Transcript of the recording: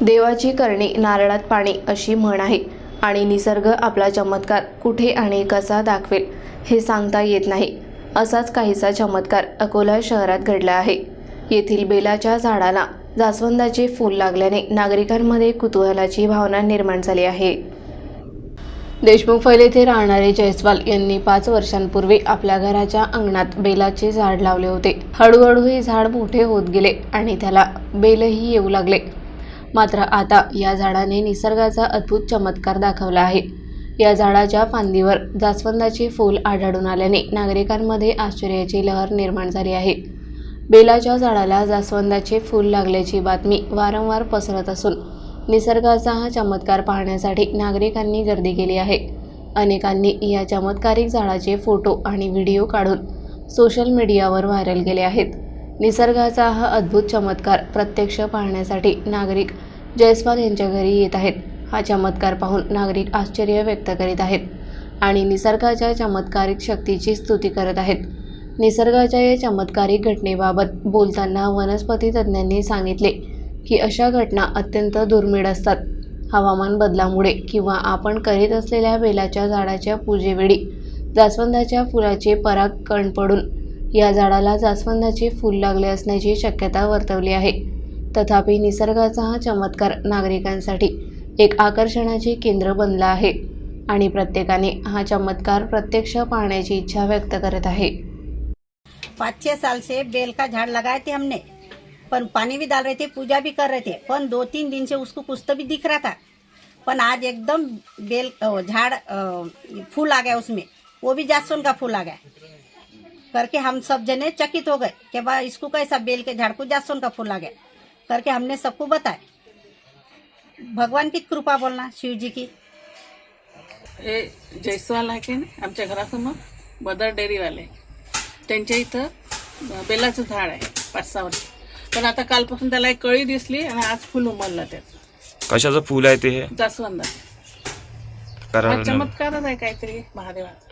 देवाची करणे नारळात पाणी अशी म्हण आहे. आणि निसर्ग आपला चमत्कार कुठे आणि कसा दाखवेल हे सांगता येत नाही. असाच काहीसा चमत्कार अकोला शहरात घडला आहे. येथील बेलाच्या झाडाला जास्वंदाचे फूल लागल्याने नागरिकांमध्ये कुतूहलाची भावना निर्माण झाली आहे. देशमुख फैल येथे राहणारे जयस्वाल यांनी पाच वर्षांपूर्वी आपल्या घराच्या अंगणात बेलाचे झाड लावले होते. हळूहळू हे झाड मोठे होत गेले आणि त्याला बेलही येऊ लागले. मात्र आता या झाडाने निसर्गाचा अद्भुत चमत्कार दाखवला आहे. या झाडाच्या फांदीवर जास्वंदाचे फूल आढळून आल्याने नागरिकांमध्ये आश्चर्याची लहर निर्माण झाली आहे. बेलाच्या झाडाला जास्वंदाचे फूल लागल्याची बातमी वारंवार पसरत असून निसर्गाचा हा चमत्कार पाहण्यासाठी नागरिकांनी गर्दी केली आहे. अनेकांनी या चमत्कारिक झाडाचे फोटो आणि व्हिडिओ काढून सोशल मीडियावर व्हायरल केले आहेत. निसर्गाचा हा अद्भुत चमत्कार प्रत्यक्ष पाहण्यासाठी नागरिक जयस्वाल यांच्या घरी येत आहेत. हा चमत्कार पाहून नागरिक आश्चर्य व्यक्त करीत आहेत आणि निसर्गाच्या चमत्कारिक शक्तीची स्तुती करत आहेत. निसर्गाच्या या चमत्कारिक घटनेबाबत बोलताना वनस्पती तज्ज्ञांनी सांगितले की अशा घटना अत्यंत दुर्मिळ असतात. हवामान बदलामुळे किंवा आपण करीत असलेल्या बेलाच्या झाडाच्या पूजेवेळी जास्वंदाच्या फुलाचे पराग कण पडून या झाडाला जास्वंदाचे फूल लागले असण्याची शक्यता वर्तवली आहे. तथापि निसर्गाचा हा चमत्कार नागरिकांसाठी एक आकर्षणाचे केंद्र बनला आहे आणि प्रत्येकाने हा चमत्कार प्रत्यक्ष पाहण्याची इच्छा व्यक्त करत आहे. पाँच छः साल से बेल का झाड़ लगाए थे हमने. पर पानी भी डाल रहे थे पूजा भी कर रहे थे. पर दो तीन दिन से उसको कुछ तो भी दिख रहा था. पर आज एकदम बेल अ, झाड़ अ, फूल आ गया उसमें. वो भी जासवन का फूल आ गया. करके हम सब जने चकित हो गए कि बा इसको कैसा बेल के झाड़ को जासवन का फूल आ गया। करके हमने सबको बताया। भगवान की कृपा बोलना शिव जी की। हे जयस्वाल आहे की नाही आमच्या घरासमोर बदर डेअरीवाले त्यांच्या इथं बेलाचं झाड आहे पाच सहा वर्ष. पण आता कालपासून त्याला एक कळी दिसली आणि आज फुल उमललं त्याचं कशाचं फूल आहे ते? हे जास्वंद कारण चमत्कारच आहे काहीतरी महादेवाचा.